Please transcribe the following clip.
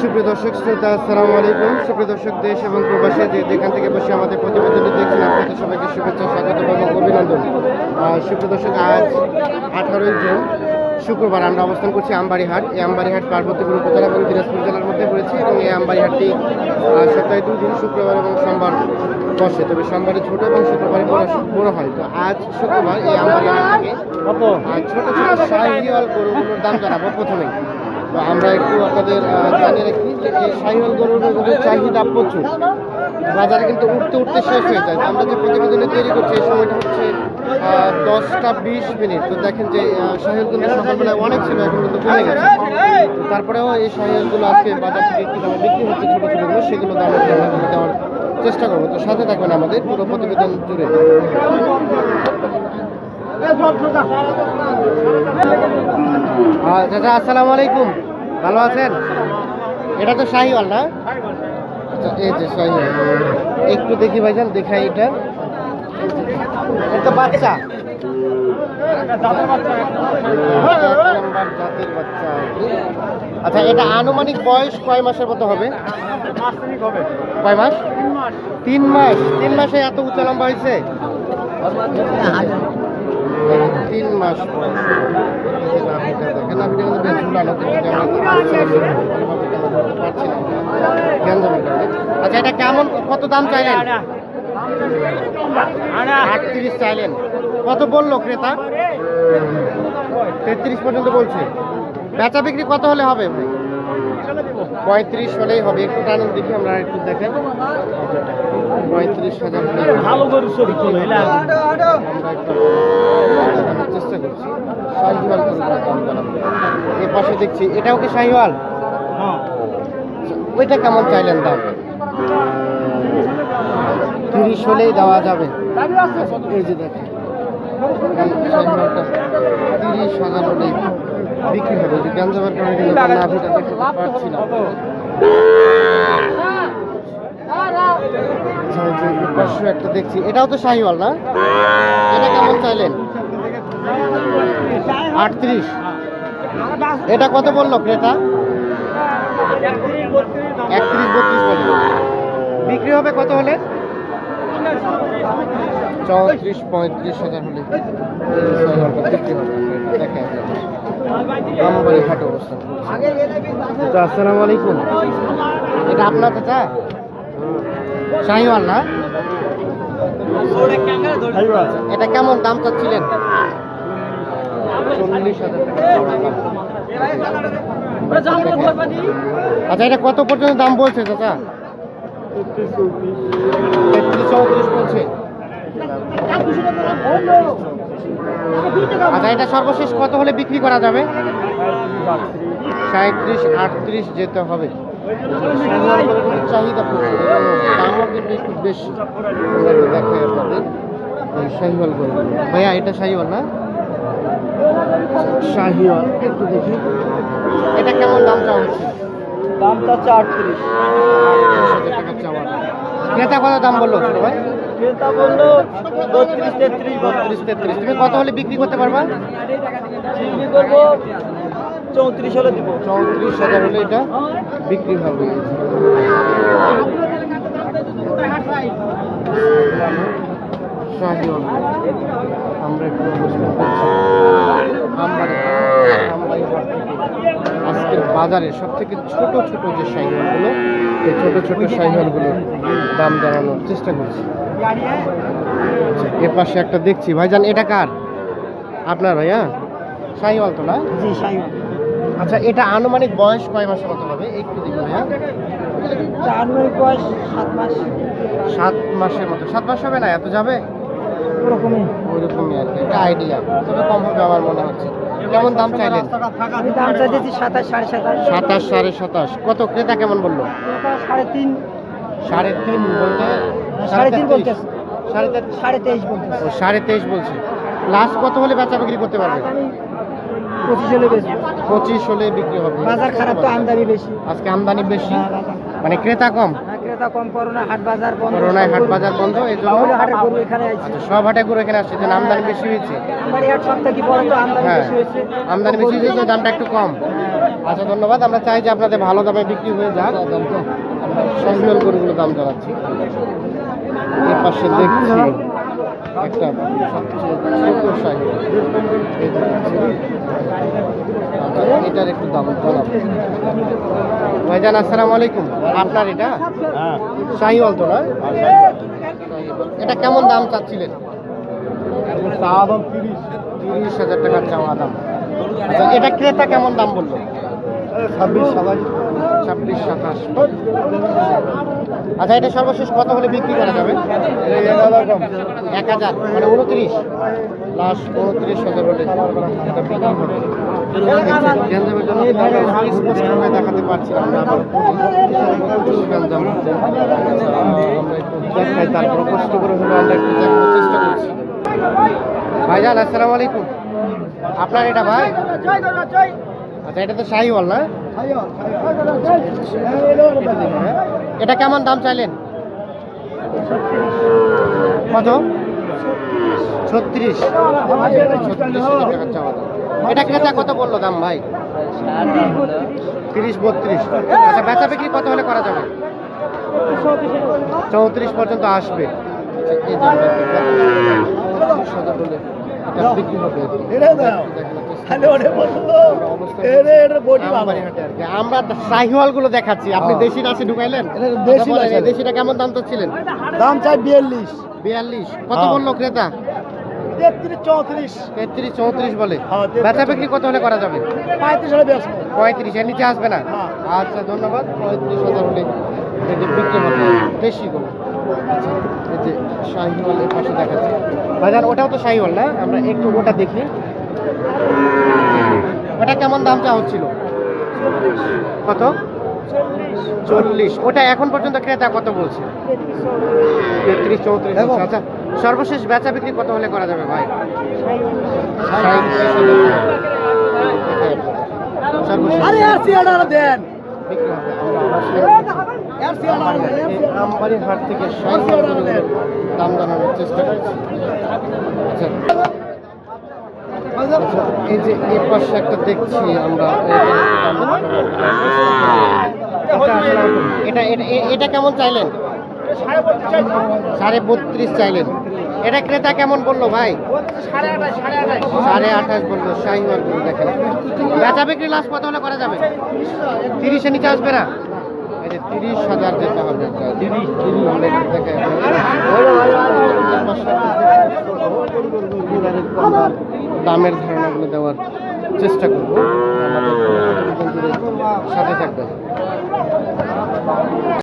সুপ্রিয় দর্শক, শ্রোতা, আসসালামু আলাইকুম। সুপ্রিয় দর্শক, দেশ এবং প্রবাসী যে যেখান থেকে বসে আমাদের প্রতিবেদনটি দেখছেন, আপনাদের সবাইকে শুভেচ্ছা, স্বাগত এবং অভিনন্দন। সুপ্রিয় দর্শক, আজ আঠারোই জুন, শুক্রবার আমরা অবস্থান করছি আমবাড়িহাট। এই আমবাড়িহাট পার্বতীপুর উপজেলা এবং দিনাজপুর জেলার মধ্যে পড়েছি এবং এই আমবাড়িহাটটি সপ্তাহে দুই দিন, শুক্রবার এবং সোমবার বসে। তবে সোমবারে ছোট এবং শুক্রবারে বড় বড় হয়। তো আজ শুক্রবার এই আমবাড়িহাট থেকে ছোট ছোট শাহিওয়াল গরুগুলোর দাম জানাব প্রথমেই। আমরা একটু আপনাদের জানিয়ে রাখি যে এই গরুগুলোর চাহিদা প্রচুর। বাজারে কিন্তু উঠতে উঠতে শেষ হয়ে যায়। আমরা যে প্রতিবেদনে তৈরি করছি এই সময়টা হচ্ছে দশটা বিশ মিনিট। তো দেখেন যে শাহিওয়ালগুলো সকালবেলায় অনেক ছিল এখন কিন্তু কমে গেছে। তারপরেও এই শাহিওয়ালগুলো আজকে বাজার থেকে কী দামে বিক্রি হচ্ছে ছোটো ছোটোগুলো সেগুলো দাম দেওয়ার চেষ্টা করব। তো সাথে থাকবেন আমাদের পুরো প্রতিবেদন জুড়ে। আহ, চাচা আসসালামু আলাইকুম। ভালো আছেন? এটা তো শাহিওয়াল না? আচ্ছা, এই যে শাহিওয়াল। একটু দেখি ভাই ভাইজান দেখাই এটা। এটা বাচ্চা। আচ্ছা এটা আনুমানিক বয়স কয় মাসের মতো হবে? কয় মাস? তিন মাস। তিন মাসে এত উচ্চ লম্বা হয়েছে? তিন মাস দেখেন নাভিটা কিন্তু বেশ ঝুলানো আমরা পারছি না। গ্যাঞ্জামের কারণে। আচ্ছা এটা কেমন কত দাম চাইলেন? আটত্রিশ চাইলেন। কত বলল ক্রেতা? তেত্রিশ পর্যন্ত বলছে। বেচা বিক্রি কত হলে হবে? পঁয়ত্রিশ হলেই হবে। একটু টানুন দেখি আমরা একটু দেখেন পঁয়ত্রিশ হাজার ভালো করে চেষ্টা করছি। শাহিওয়াল। এ পাশে দেখছি। এটাও কি শাহিওয়াল? ওইটা কেমন চাইলেন দাম? তিরিশ হলেই দেওয়া যাবে। এই যে দেখেন। তিরিশ হাজার বিক্রি হবে। যে কারণে কিন্তু নাভিটা দেখতে পাচ্ছি না। একটা দেখছি। এটাও তো শাহিওয়াল না? এটা কেমন চাইলেন? আটত্রিশ। এটা কত বলল ক্রেতা? একত্রিশ বত্রিশ বলল। বিক্রি হবে কত হলে? চৌত্রিশ পঁয়ত্রিশ হাজার হলে আমবাড়ি ঘাটে অবস্থান চাচা, আসসালামু আলাইকুম। এটা আপনার চাচা? শাহিওয়াল না? এটা কেমন দাম চাচ্ছিলেন? চল্লিশ হাজার টাকা। আচ্ছা এটা কত পর্যন্ত দাম বলছে বলছে। আচ্ছা এটা সর্বশেষ কত হলে বিক্রি করা যাবে? সাঁত্রিশ আটত্রিশ যেতে হবে। চাহিদা প্রচুর দামও কিন্তু একটু বেশি। দেখাই আপনাদের শাহিওয়াল গরু। ভাইয়া, এটা শাহিওয়াল না? শাহিওয়াল একটু দেখি। এটা কেমন দাম চাওয়া হচ্ছে? দাম চাচ্ছে আটত্রিশ। টাকা চাওয়া ক্রেতা কত দাম বলল? ছোট ভাই ক্রেতা বলল বত্রিশ তেত্রিশ বত্রিশ। তেত্রিশ। তুমি কত হলে বিক্রি করতে পারবা? বিক্রি করব চৌত্রিশ হলে দিব। চৌত্রিশ হাজার হলে এটা বিক্রি হবে। আমরা একটু অবস্থান করছি আমবাড়ি আমবাড়ি হাট থেকে আজকের বাজারে সব থেকে ছোট ছোট যে শাহিওয়ালগুলো এই ছোট ছোট শাহিওয়ালগুলোর দাম জানানোর চেষ্টা করছি। আচ্ছা, এ পাশে একটা দেখছি ভাইজান এটা কার? আপনার ভাইয়া? শাহিওয়াল তো না? জি আচ্ছা এটা আনুমানিক বয়স কয় মাসের মতো হবে? একটু দেখুন ভাইয়া। আনুমানিক বয়স সাত মাস। সাত মাসের মতো। সাত মাস হবে না? এত যাবে? ওরকমই। ওইরকমই আর কি এটা আইডিয়া তবে কম হবে আমার মনে হচ্ছে। কেমন দাম চাইলেন? আমি দাম চাইতেছি সাতাশ সাড়ে সাতাশ। সাতাশ সাড়ে সাতাশ। কত? ক্রেতা কেমন বলল? সাড়ে তিন। সাড়ে তিন বলতে? সাড়ে তিন। বলতেছে। সাড়ে সাড়ে তেইশ সাড়ে তেইশ বলছে। লাস্ট কত হলে বেচা বিক্রি করতে পারবে? পঁচিশ হলে বেশি পঁচিশ হলে বিক্রি হবে। বাজার খারাপ তো আমদানি বেশি। আজকে আমদানি বেশি। হ্যাঁ, মানে ক্রেতা কম? ক্রেতা কম করোনা হাট বাজার বন্ধ করোনায় হাট বাজার বন্ধ এই জন্য হাটে গরু এখানে আসছে আচ্ছা সব হাটে গরু এখানে আসছে যে আমদানি বেশি হয়েছে। আমবাড়ি হাট সব থেকে বড় তো আমদানি হ্যাঁ বেশি হয়েছে। আমদানি বেশি হয়েছে দামটা একটু কম। হ্যাঁ, আচ্ছা ধন্যবাদ আমরা চাই যে আপনাদের ভালো দামে বিক্রি হয়ে যাক। সহিওয়াল গরুগুলো দাম জানাচ্ছি। এর পাশে দেখছি। একটা ছোট সাইকেল এটার একটু দাম জানাব ভাইজান আসসালামু আলাইকুম। আপনার এটা? হ্যাঁ। শাহিওয়াল তো নয়? এটা কেমন দাম চাচ্ছিলেন? তিরিশ। হাজার টাকার চাওয়া দাম। আচ্ছা এটা ক্রেতা কেমন দাম বলল? ছাব্বিশ সাতাশ ছাব্বিশ সাতাশ। আচ্ছা এটা সর্বশেষ কত হলে বিক্রি করা যাবে? এক হাজার মানে উনত্রিশ। লাস্ট উনত্রিশ হাজার স্পষ্টভাবে দেখাতে পারছিলাম তারপর ভাইজান, আসসালামু আলাইকুম। আপনার এটা ভাই? আচ্ছা এটা তো শাহিওয়াল না? এটা কেমন দাম চাইলেন? কত? ছত্রিশ। এটা ক্রেতা কত বলল দাম ভাই? তিরিশ বত্রিশ। আচ্ছা বেচা বিক্রি কত হলে করা যাবে? চৌত্রিশ পর্যন্ত আসবে। আমরা গুলো দেখাচ্ছি। আপনি দেশি ঢুকাইলেন? দেশিটা কেমন দাম চাচ্ছিলেন? দাম চাই বিয়াল্লিশ। বিয়াল্লিশ। কত হ্যাঁ। বলল ক্রেতা? তেত্রিশ চৌত্রিশ। তেত্রিশ চৌত্রিশ বলে। হ্যাঁ, বেচা বিক্রি কত হলে করা যাবে? পঁয়ত্রিশ হলে বেশ পঁয়ত্রিশ এর নিচে আসবে না। আচ্ছা ধন্যবাদ। পঁয়ত্রিশ হাজার হলে বিক্রি হবে। দেশি এই যে শাহিওয়ালের পাশে দেখাচ্ছি। বাজার ওটাও তো শাহিওয়াল না? আমরা একটু ওটা দেখি। ওটা কেমন দাম চা হচ্ছিল? কত? চল্লিশ। ওটা এখন পর্যন্ত ক্রেতা কত বলছে? তেত্রিশ চৌত্রিশ। আচ্ছা সর্বশেষ বেচা বিক্রি কত হলে করা যাবে ভাই। সর্বশেষ দেন। আমবাড়ি হাট থেকে দাম জানানোর চেষ্টা করছি। আচ্ছা। আচ্ছা, এই যে এই পাশে একটা দেখছি আমরা। এটা এটা কেমন চাইলেন? সাড়ে বত্রিশ চাইলেন। এটা ক্রেতা কেমন বলল ভাই? সাড়ে আঠাশ বলল শাহিওয়াল দেখেন। বেচা বিক্রি লাস্ট কত হলে করা যাবে? তিরিশে নিচে আসবে না? তিরিশ হাজার যেতে হবে তিরিশ হলে দেখেন দামের ধারণাগুলো দেওয়ার চেষ্টা করব। সাথে থাকবেন।